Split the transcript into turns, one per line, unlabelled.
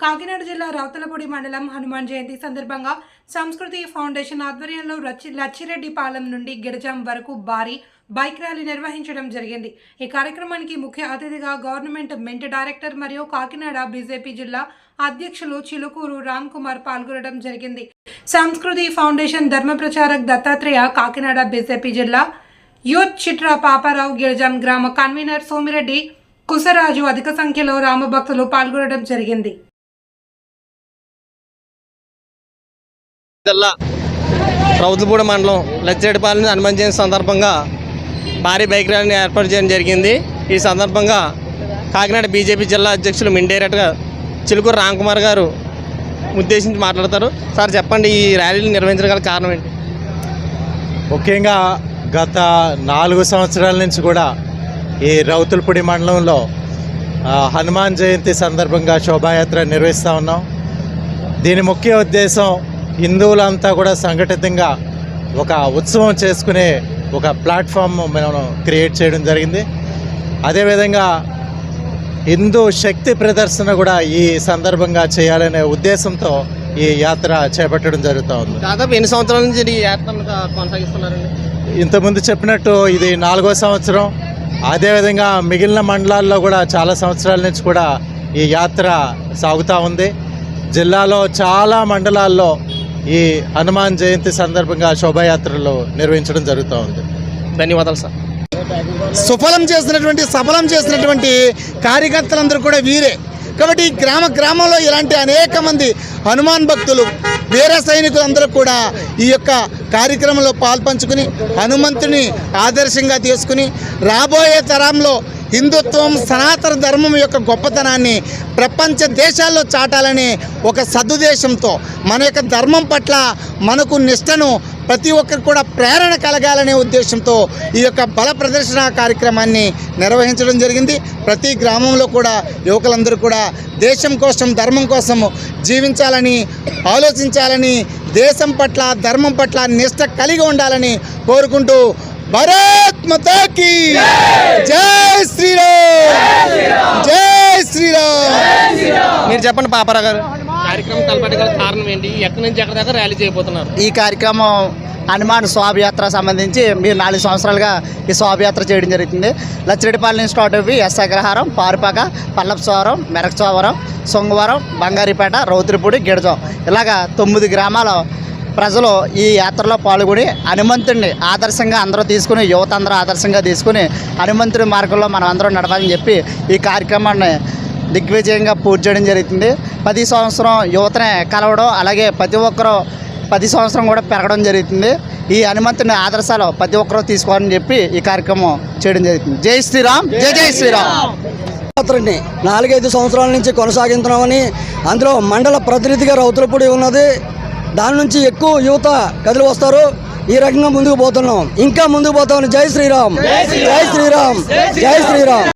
కాకినాడ జిల్లా రౌతలపూడి మండలం హనుమాన్ జయంతి సందర్భంగా సంస్కృతి ఫౌండేషన్ ఆధ్వర్యంలో లచ్చిరెడ్డి లచ్చిరెడ్డిపాలెం నుండి గిరిజాం వరకు భారీ బైక్ ర్యాలీ నిర్వహించడం జరిగింది. ఈ కార్యక్రమానికి ముఖ్య అతిథిగా గవర్నమెంట్ మెంట్ డైరెక్టర్ మరియు కాకినాడ బీజేపీ జిల్లా అధ్యక్షులు చిలుకూరు రామ్ కుమార్ పాల్గొనడం జరిగింది. సంస్కృతి ఫౌండేషన్ ధర్మ ప్రచారక్ దత్తాత్రేయ కాకినాడ బీజేపీ జిల్లా యూత్ చిట్ర పాపారావు గిరిజాం గ్రామ కన్వీనర్ సోమిరెడ్డి కుసరాజు అధిక సంఖ్యలో రామభక్తులు పాల్గొనడం జరిగింది.
జిల్లా రౌతులపూడి మండలం లచ్చిరెడ్డిపాలెం హనుమాన్ జయంతి సందర్భంగా భారీ బైక్ ర్యాలీని ఏర్పాటు చేయడం జరిగింది. ఈ సందర్భంగా కాకినాడ బీజేపీ జిల్లా అధ్యక్షులు మిండేరెట్గా చిలుకూరు రామ్కుమార్ గారు ఉద్దేశించి మాట్లాడతారు. సార్ చెప్పండి ఈ ర్యాలీని నిర్వహించగల కారణం ఏంటి?
ముఖ్యంగా గత నాలుగు సంవత్సరాల నుంచి కూడా ఈ రౌతులపూడి మండలంలో హనుమాన్ జయంతి సందర్భంగా శోభాయాత్ర నిర్వహిస్తూ ఉన్నాం. దీని ముఖ్య ఉద్దేశం హిందువులంతా కూడా సంఘటితంగా ఒక ఉత్సవం చేసుకునే ఒక ప్లాట్ఫామ్ మనం క్రియేట్ చేయడం జరిగింది. అదేవిధంగా హిందూ శక్తి ప్రదర్శన కూడా ఈ సందర్భంగా చేయాలనే ఉద్దేశంతో ఈ యాత్ర చేపట్టడం జరుగుతూ ఉంది.
దాదాపు ఎన్ని సంవత్సరాల నుంచి ఈ యాత్రను కొనసాగిస్తున్నారండి?
ఇంతకుముందు చెప్పినట్టు ఇది నాలుగో సంవత్సరం. అదేవిధంగా మిగిలిన మండలాల్లో కూడా చాలా సంవత్సరాల నుంచి కూడా ఈ యాత్ర సాగుతూ ఉంది. జిల్లాలో చాలా మండలాల్లో ఈ హనుమాన్ జయంతి సందర్భంగా శోభాయాత్రలు నిర్వహించడం జరుగుతూ ఉంది.
ధన్యవాదాలు సార్.
సుఫలం చేసినటువంటి సఫలం చేసినటువంటి కార్యకర్తలందరూ కూడా వీరే. కాబట్టి ఈ గ్రామ గ్రామంలో ఇలాంటి అనేక మంది హనుమాన్ భక్తులు వీర సైనికులందరూ కూడా ఈ యొక్క కార్యక్రమంలో పాల్పంచుకుని హనుమంతుని ఆదర్శంగా తీసుకుని రాబోయే తరంలో హిందుత్వం సనాతన ధర్మం యొక్క గొప్పతనాన్ని ప్రపంచ దేశాల్లో చాటాలని ఒక సదుద్దేశంతో మన యొక్క ధర్మం పట్ల మనకు నిష్టను ప్రతి ఒక్కరికి కూడా ప్రేరణ కలగాలనే ఉద్దేశంతో ఈ యొక్క బల ప్రదర్శన కార్యక్రమాన్ని నిర్వహించడం జరిగింది. ప్రతి గ్రామంలో కూడా యువకులందరూ కూడా దేశం కోసం ధర్మం కోసం జీవించాలని ఆలోచించాలని దేశం పట్ల ధర్మం పట్ల నిష్ట కలిగి ఉండాలని కోరుకుంటూ భారత్ మతాకి జై శ్రీరామ్ జై శ్రీరామ్
మీరు చెప్పండి పాపారా గారు. కార్యక్రమం తలపెట్టగల కారణం ఏంటి? ఎక్కడి నుంచి ఎక్కడి దాకా ర్యాలీ చేయబోతున్నారు?
ఈ కార్యక్రమం హనుమాన్ శోభయాత్ర సంబంధించి మీరు నాలుగు సంవత్సరాలుగా ఈ శోభయాత్ర చేయడం జరుగుతుంది. లచ్చిరెడ్డిపాలెం నుంచి స్టార్ట్ అయ్యి ఎస్ అగ్రహారం పారుపాక పల్లపసవరం మెరకచోవరం సొంగవరం బంగారిపేట రౌతులపూడి గిడజం ఇలాగా తొమ్మిది గ్రామాల ప్రజలు ఈ యాత్రలో పాల్గొని హనుమంతుడిని ఆదర్శంగా అందరూ తీసుకుని యువత అందరూ ఆదర్శంగా తీసుకుని హనుమంతుడి మార్గంలో మనం అందరం నడవాలని చెప్పి ఈ కార్యక్రమాన్ని దిగ్విజయంగా పూర్తి చేయడం జరుగుతుంది. ప్రతి సంవత్సరం యువతనే కలవడం అలాగే ప్రతి ఒక్కరూ ప్రతి సంవత్సరం కూడా పెరగడం జరుగుతుంది. ఈ హనుమంతుని ఆదర్శాలు ప్రతి ఒక్కరూ తీసుకోవాలని చెప్పి ఈ కార్యక్రమం చేయడం జరుగుతుంది. జై శ్రీరామ్ జై జై శ్రీరామ్.
యాత్రని నాలుగైదు సంవత్సరాల నుంచి కొనసాగిస్తున్నామని అందులో మండల ప్రతినిధిగా రౌతులపూడి ఉన్నది దాని నుంచి ఎక్కువ యువత కదిలి వస్తారు. ఈ రకంగా ముందుకు పోతున్నాం. ఇంకా ముందుకు పోతామని జై శ్రీరామ్. జై శ్రీరామ్. జై శ్రీరామ్.